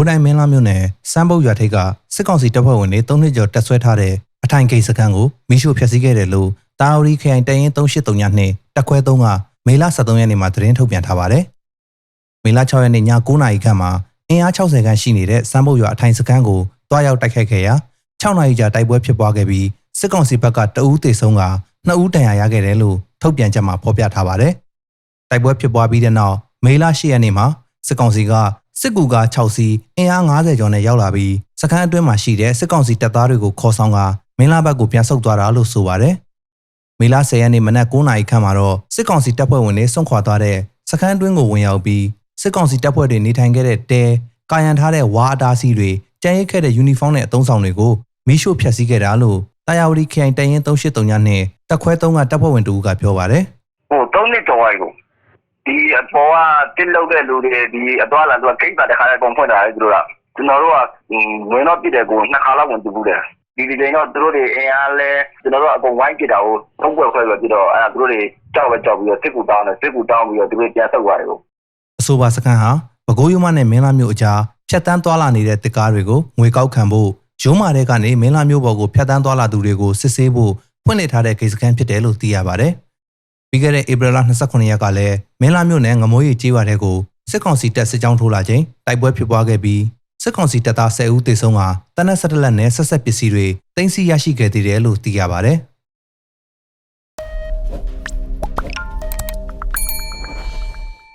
းတိုင်းမင်းလာမြို့နယ်စမ်းပုတ်ရွာထိပ်ကစစ်ကောင်စီတပ်ဖွဲ့ဝင်တွေ၃နှစ်ကျော်တပ်ဆွဲထားတဲ့အထိုင်ဂိတ်စခန်းကိုမိရှို့ဖျက်ဆီးခဲ့တယ်လို့တာဝရီခရိုင်တရင်3839နှစ်တက်ခွဲ3ကမေလ23ရက်နေ့မှာသတင်းထုတ်ပြန်ထားပါတယ်။မေလ6ရက်နေ့ည9:00နာရီခန့်မှာအင်အား60ခန်းရှိနေတဲ့စမ်းပုတ်ရွာအထိုင်စခန်းကိုတွားရောက်တိုက်ခိုက်ခဲ့ရာ6နာရီကြာတိုက်ပွဲဖြစ်ပွားခဲ့ပြီးစစ်ကောင်စီဘက်ကတအူးသေဆုံးက2ဦးတန်ရာရခဲ့တယ်လို့ထုတ်ပြန်ချက်မှာဖော်ပြထားပါတယ်။တိုက်ပွဲဖြစ်ပွားပြီးတဲ့နောက်မေလ10ရက်နေ့မှာစစ်ကောင်စီက စစ်ကူကား6စီးအင်အား90ကျော်နဲ့ရောက်လာပြီးစခန်းအတွင်းမှာရှိတဲ့စစ်ကောင်စီတပ်သားတွေကိုခေါ်ဆောင်ကမင်းလာဘက်ကိုပြန်ဆုတ်သွားတာလို့ဆိုပါတယ်။မေလ10ရက်နေ့မနက်9:00နာရီခန့်မှာတော့စစ်ကောင်စီတပ်ဖွဲ့ဝင်တွေစွန့်ခွာသွားတဲ့စခန်းအတွင်းကိုဝင်ရောက်ပြီးစစ်ကောင်စီတပ်ဖွဲ့တွေနေထိုင်ခဲ့တဲ့တဲကာယံထားတဲ့ဝါအတားစီတွေကြမ်းရိတ်ခဲ့တဲ့ယူနီဖောင်းနဲ့အသုံးဆောင်တွေကိုမိရှို့ဖျက်ဆီးခဲ့တာလို့တာယာဝတီခရိုင်တရင်3839နဲ့တက်ခွဲ3ကတပ်ဖွဲ့ဝင်တူကပြောပါတယ်ဟိုသုံးနှစ်ကျော်သွားပြီကို ဒီအပေါ်ကတစ်လောက်တဲ့လူတွေဒီအသွားလာသူကဂိတ်တာတခါလဲပုံဖွင့်တာလေသူတို့ကကျွန်တော်တို့ကဝင်တော့ပြစ်တယ်ကိုနှစ်ခါလောက်ဝင်တူဘူးတယ်ဒီဒီချိန်တော့သူတို့တွေအင်အားလဲကျွန်တော်တို့အကုန်ဝိုင်းပြစ်တာကိုသုံးပွဲခွဲပြီးတော့အဲ့ဒါသူတို့တွေကြောက်ပဲကြောက်ပြီးတော့စစ်ကူတောင်းတယ်စစ်ကူတောင်းပြီးတော့သူတို့ပြန်ဆုတ်သွားတယ်ကိုအဆိုပါစခန်းဟာပဲခူးရုံးမနဲ့မင်းလာမျိုးအကြားဖြတ်တန်းသွားလာနေတဲ့တစ်ကားတွေကိုငွေကောက်ခံဖို့ရုံးမာတဲ့ကနေမင်းလာမျိုးပေါ်ကိုဖြတ်တန်းသွားလာသူတွေကိုစစ်ဆေးဖို့ဖွင့်လှစ်ထားတဲ့ဂိတ်စခန်းဖြစ်တယ်လို့သိရပါတယ်။ ပြီးခဲ့တဲ့ဧပြီလ29ရက်ကလည်းမင်းလာမျိုးနဲ့ငမိုးရီကျေးရွာတဲ့ကိုစစ်ကောင်စီတပ်စစ်ကြောင်းထိုးလာခြင်းတိုက်ပွဲဖြစ်ပွားခဲ့ပြီးစစ်ကောင်စီတပ်သား10ဦးသေဆုံးကတနက်ဆက်တလက်နဲ့ဆက်ဆက်ပစ္စည်းတွေတင်စီရရှိခဲ့သေးတယ်လို့သိရပါတယ်။